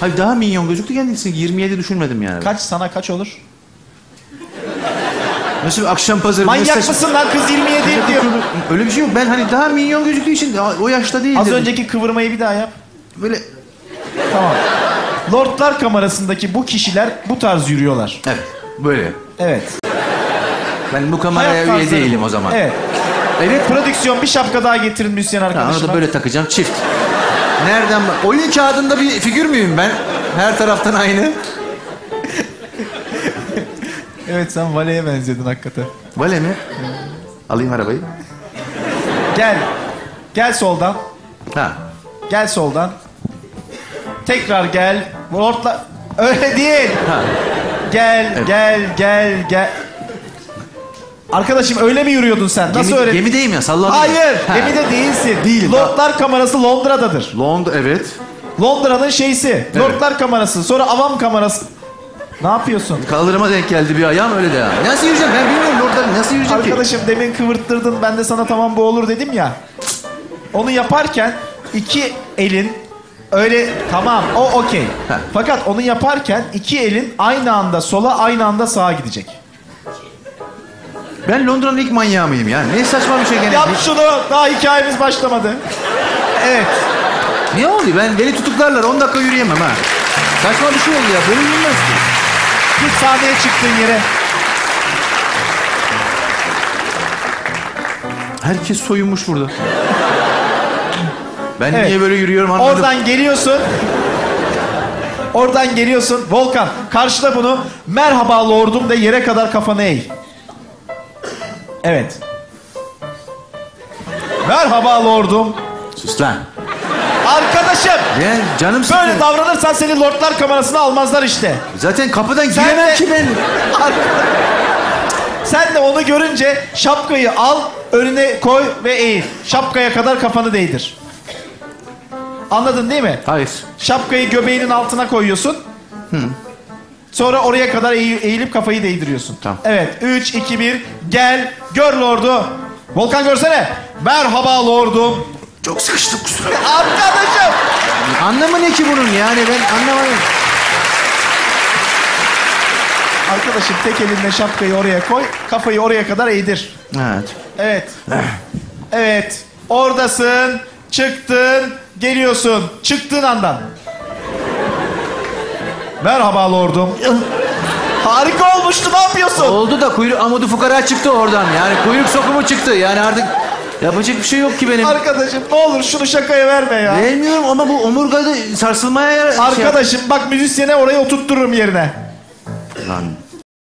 Hayır daha minyon gözüktü kendisi. 27 düşünmedim yani. Kaç sana kaç olur? Nasıl bir akşam pazarı? Manyak saçma- mısın lan kız 27 diyor. Öyle bir şey yok. Ben hani daha minyon gözüktüğü için daha o yaşta değil Az önceki kıvırmayı bir daha yap. Böyle Tamam. Lordlar kamerasındaki bu kişiler bu tarz yürüyorlar. evet böyle. Evet. Ben bu kameraya Hayat üye tarzları değilim bu. o zaman. Evet. Evet. Prodüksiyon bir şapka daha getirin müzisyen Ha, onu arkadaşıma. da böyle takacağım çift. Nereden bak? Oyun kağıdında bir figür müyüm ben? Her taraftan aynı. Evet sen valeye benziyordun hakikaten. Vale mi? Alayım arabayı. Gel. Gel soldan. Ha. Gel soldan. Tekrar gel. Lordlar... Öyle değil. Ha. Gel, Evet. gel, gel, gel. Arkadaşım öyle mi yürüyordun sen? Nasıl Gemi, öyle? Gemideyim ya salladım. Hayır, Ha. gemide değilsin. Değilim. Lordlar kamerası Londra'dadır. Londra evet. Londra'nın şeysi. Lordlar kamerası. Sonra avam kamerası. Ne yapıyorsun? Kaldırıma denk geldi bir ayağım öyle de ya. Nasıl yürüyeceğim ben bilmiyorum orada nasıl yürüyeceğim ki? Arkadaşım demin kıvırttırdın ben de sana tamam bu olur dedim ya. Onu yaparken iki elin öyle tamam o okey. Heh. Fakat onu yaparken iki elin aynı anda sola aynı anda sağa gidecek. Ben Londra'nın ilk manyağı mıyım ya? Ne saçma bir şey gene. Yap şunu daha hikayemiz başlamadı. Evet. Ne oldu? Ben beni tutuklarlar 10 dakika yürüyemem ha. Saçma bir şey oldu ya. Böyle yürünmez ki. Git sahneye çıktığın yere. Herkes soyunmuş burada. Ben Evet. niye böyle yürüyorum anladım. Oradan geliyorsun. Oradan geliyorsun. Volkan karşıla bunu. Merhaba lordum de yere kadar kafanı eğ. Evet. Merhaba lordum. Sus lan. Arkadaşım Ya canım sıkıyor. böyle davranırsan seni lordlar kamerasına almazlar işte. Zaten kapıdan Sen giremem de- ki ben. Sen de onu görünce şapkayı al, önüne koy ve eğil. Şapkaya kadar kafanı değdir. Anladın değil mi? Hayır. Şapkayı göbeğinin altına koyuyorsun. Sonra oraya kadar eğ- eğilip kafayı değdiriyorsun. Tamam. Evet. 3, 2, 1. Gel. Gör lordu. Volkan görsene. Merhaba lordum. Çok sıkıştım kusura. Arkadaşım. Anlamı ne ki bunun yani ben anlamadım. Arkadaşım tek elinle şapkayı oraya koy. Kafayı oraya kadar eğdir. Evet. Evet. Evet. Oradasın. Çıktın. Geliyorsun. Çıktığın andan. Merhaba lordum. Harika olmuştu. Ne yapıyorsun? Oldu da kuyruk amudu fukara çıktı oradan. Yani kuyruk sokumu çıktı. Yani artık yapacak bir şey yok ki benim. Arkadaşım ne olur şunu şakaya verme ya. Bilmiyorum ama bu omurgada sarsılmaya... şey- Arkadaşım bak müzisyene oraya oturttururum yerine. Lan